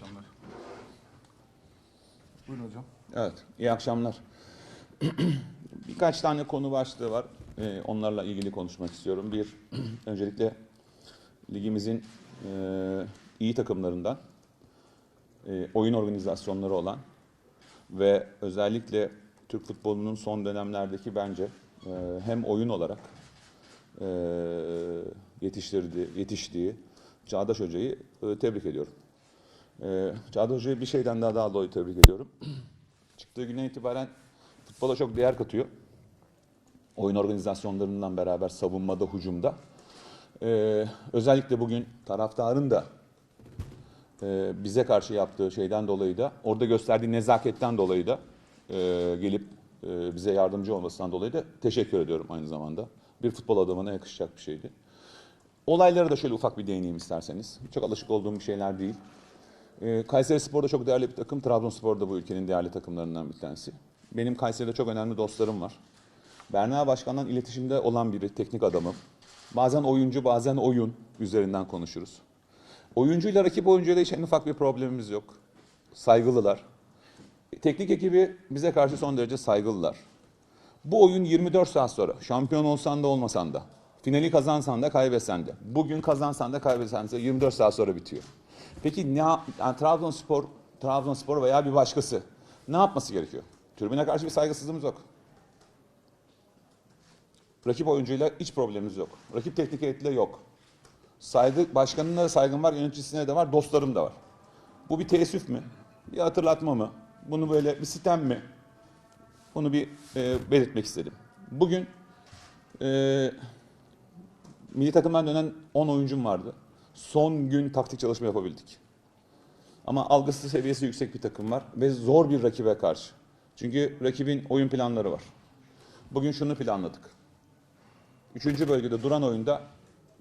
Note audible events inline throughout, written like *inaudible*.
akşamlar. Buyurun hocam. Evet, iyi akşamlar. *clears throat* Birkaç tane konu başlığı var. Ee, onlarla ilgili konuşmak istiyorum. Bir, *clears throat* öncelikle ligimizin e, iyi takımlarından, e, oyun organizasyonları olan ve özellikle Türk futbolunun son dönemlerdeki bence e, hem oyun olarak e, yetiştirdiği, yetiştiği Çağdaş Hoca'yı e, tebrik ediyorum. E, Çağdaş Hoca'yı bir şeyden daha daha dolayı tebrik ediyorum. Çıktığı günden itibaren futbola çok değer katıyor. Oyun organizasyonlarından beraber savunmada, hücumda. Ee, özellikle bugün taraftarın da e, bize karşı yaptığı şeyden dolayı da, orada gösterdiği nezaketten dolayı da e, gelip e, bize yardımcı olmasından dolayı da teşekkür ediyorum aynı zamanda. Bir futbol adamına yakışacak bir şeydi. Olaylara da şöyle ufak bir değineyim isterseniz. Çok alışık olduğum bir şeyler değil. Ee, Kayseri Spor da çok değerli bir takım. Trabzonspor da bu ülkenin değerli takımlarından bir tanesi. Benim Kayseri'de çok önemli dostlarım var. Berna Başkan'dan iletişimde olan biri, teknik adamım. Bazen oyuncu, bazen oyun üzerinden konuşuruz. Oyuncuyla rakip oyuncuyla hiç en ufak bir problemimiz yok. Saygılılar. Teknik ekibi bize karşı son derece saygılılar. Bu oyun 24 saat sonra. Şampiyon olsan da olmasan da. Finali kazansan da kaybetsen de. Bugün kazansan da kaybetsen de 24 saat sonra bitiyor. Peki ne yani Trabzonspor, Trabzonspor veya bir başkası ne yapması gerekiyor? Tribüne karşı bir saygısızlığımız yok. Rakip oyuncuyla hiç problemimiz yok. Rakip teknik heyetle yok. Saygı, başkanına da saygım var, yöneticisine de var, dostlarım da var. Bu bir teessüf mü? Bir hatırlatma mı? Bunu böyle bir sitem mi? Bunu bir e, belirtmek istedim. Bugün e, milli takımdan dönen 10 oyuncum vardı. Son gün taktik çalışma yapabildik. Ama algısı seviyesi yüksek bir takım var ve zor bir rakibe karşı. Çünkü rakibin oyun planları var. Bugün şunu planladık. Üçüncü bölgede duran oyunda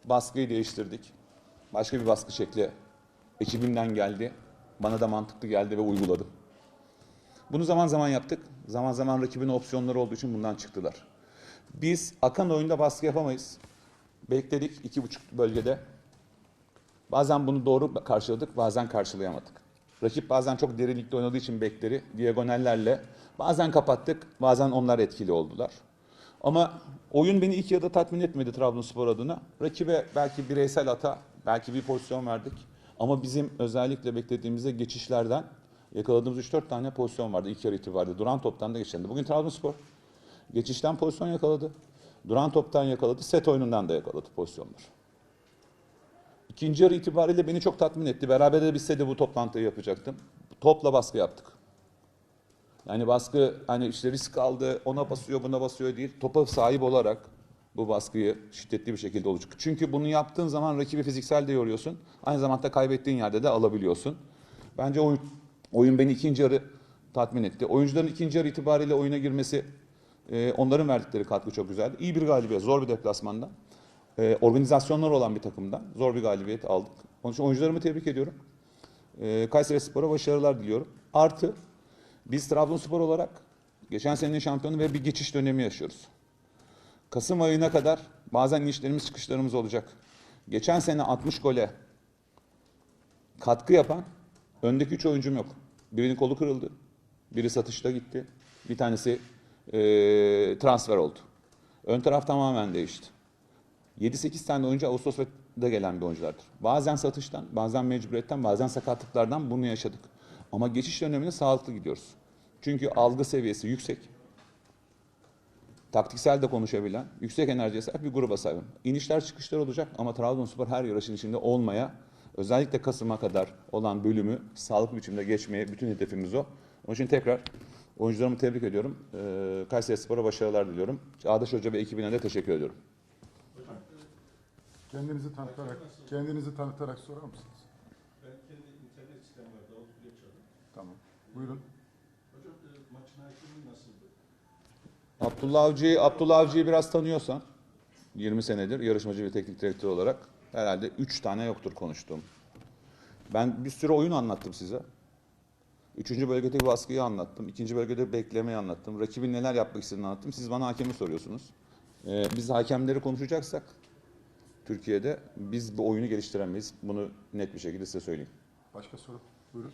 baskıyı değiştirdik. Başka bir baskı şekli ekibimden geldi. Bana da mantıklı geldi ve uyguladım. Bunu zaman zaman yaptık. Zaman zaman rakibin opsiyonları olduğu için bundan çıktılar. Biz akan oyunda baskı yapamayız. Bekledik iki buçuk bölgede. Bazen bunu doğru karşıladık, bazen karşılayamadık. Rakip bazen çok derinlikte oynadığı için bekleri diagonallerle bazen kapattık, bazen onlar etkili oldular. Ama oyun beni ilk yarıda tatmin etmedi Trabzonspor adına. Rakibe belki bireysel hata, belki bir pozisyon verdik. Ama bizim özellikle beklediğimizde geçişlerden yakaladığımız 3-4 tane pozisyon vardı ilk yarı itibariyle. Duran toptan da geçildi. Bugün Trabzonspor geçişten pozisyon yakaladı. Duran toptan yakaladı, set oyunundan da yakaladı pozisyonlar. İkinci yarı itibariyle beni çok tatmin etti. Beraber de bitse de bu toplantıyı yapacaktım. Topla baskı yaptık. Yani baskı hani işte risk aldı, ona basıyor, buna basıyor değil. Topa sahip olarak bu baskıyı şiddetli bir şekilde olacak. Çünkü bunu yaptığın zaman rakibi fiziksel de yoruyorsun. Aynı zamanda kaybettiğin yerde de alabiliyorsun. Bence oyun, oyun beni ikinci yarı tatmin etti. Oyuncuların ikinci yarı itibariyle oyuna girmesi, e, onların verdikleri katkı çok güzeldi. İyi bir galibiyet, zor bir deplasmanda. E, organizasyonlar olan bir takımdan zor bir galibiyet aldık. Onun için oyuncularımı tebrik ediyorum. E, Kayseri Spor'a başarılar diliyorum. Artı biz Trabzonspor olarak geçen senenin şampiyonu ve bir geçiş dönemi yaşıyoruz. Kasım ayına kadar bazen inişlerimiz çıkışlarımız olacak. Geçen sene 60 gole katkı yapan öndeki 3 oyuncum yok. Birinin kolu kırıldı. Biri satışta gitti. Bir tanesi eee, transfer oldu. Ön taraf tamamen değişti. 7-8 tane oyuncu Ağustos'ta gelen bir oyunculardır. Bazen satıştan, bazen mecburiyetten, bazen sakatlıklardan bunu yaşadık. Ama geçiş döneminde sağlıklı gidiyoruz. Çünkü algı seviyesi yüksek. Taktiksel de konuşabilen, yüksek enerjiye sahip bir gruba sahibim. İnişler çıkışlar olacak ama Trabzonspor her yarışın içinde olmaya, özellikle Kasım'a kadar olan bölümü sağlıklı biçimde geçmeye bütün hedefimiz o. Onun için tekrar oyuncularımı tebrik ediyorum. Ee, Kayseri Spor'a başarılar diliyorum. Çağdaş Hoca ve ekibine de teşekkür ediyorum. Kendinizi tanıtarak, kendinizi tanıtarak sorar mısınız? Ben kendi internet var, Davut Bileçoğlu. Tamam. Buyurun. Hocam e, maçın hakemi nasıldı? Abdullah Avcı'yı Abdullah Avcı'yı biraz tanıyorsan 20 senedir yarışmacı ve teknik direktör olarak herhalde 3 tane yoktur konuştuğum. Ben bir sürü oyun anlattım size. Üçüncü bölgedeki baskıyı anlattım. ikinci bölgede beklemeyi anlattım. Rakibin neler yapmak istediğini anlattım. Siz bana hakemi soruyorsunuz. Ee, biz hakemleri konuşacaksak Türkiye'de biz bu oyunu geliştiremeyiz. Bunu net bir şekilde size söyleyeyim. Başka soru? Buyurun.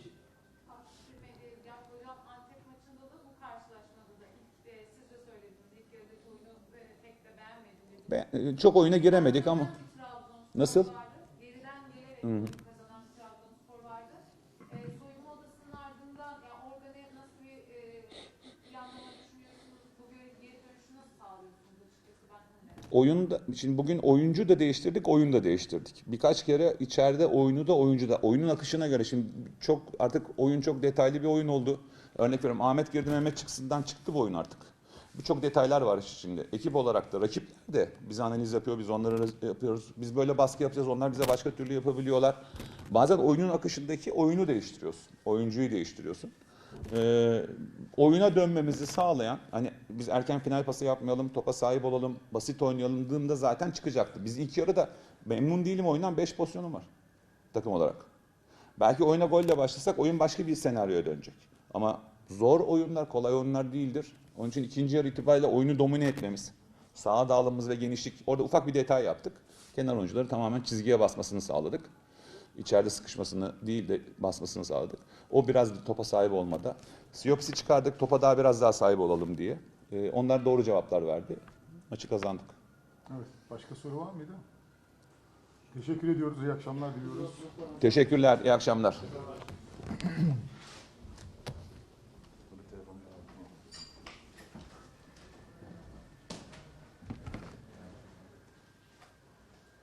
Abdülmecid Can Hocam Antep maçında da bu karşılaşmada da ilk e, siz de söylediniz ilk yarıdaki oyunu pek de beğenmediniz. Be- çok oyuna giremedik ama Nasıl? Vardı. Geriden gelerek Hı hı. kazanan bir Trabzonspor vardı. E, soyunma odasının ardından yani orada ne, nasıl bir e, planlama düşünüyorsunuz? Bugün geri dönüşü nasıl sağlıyorsunuz açıkçası ediyorum. oyunda şimdi bugün oyuncu da değiştirdik, oyun da değiştirdik. Birkaç kere içeride oyunu da oyuncu da oyunun akışına göre şimdi çok artık oyun çok detaylı bir oyun oldu. Örnek veriyorum Ahmet girdi Mehmet çıksından çıktı bu oyun artık. Birçok detaylar var şimdi. Ekip olarak da rakipler de biz analiz yapıyor, biz onları yapıyoruz. Biz böyle baskı yapacağız, onlar bize başka türlü yapabiliyorlar. Bazen oyunun akışındaki oyunu değiştiriyorsun. Oyuncuyu değiştiriyorsun. Ee, oyuna dönmemizi sağlayan hani biz erken final pası yapmayalım, topa sahip olalım, basit oynayalım dığımda zaten çıkacaktı. Biz ilk yarıda memnun değilim oyundan 5 pozisyonum var takım olarak. Belki oyuna golle başlasak oyun başka bir senaryoya dönecek. Ama zor oyunlar kolay oyunlar değildir. Onun için ikinci yarı itibariyle oyunu domine etmemiz, sağa dağılımımız ve genişlik, orada ufak bir detay yaptık. Kenar oyuncuları tamamen çizgiye basmasını sağladık. İçeride sıkışmasını değil de basmasını sağladık. O biraz topa sahip olmada. Siops'i çıkardık, topa daha biraz daha sahip olalım diye. Ee, onlar doğru cevaplar verdi. Maçı kazandık. Evet. Başka soru var mıydı? Teşekkür ediyoruz. İyi akşamlar diliyoruz. Teşekkürler, iyi akşamlar. *clears throat*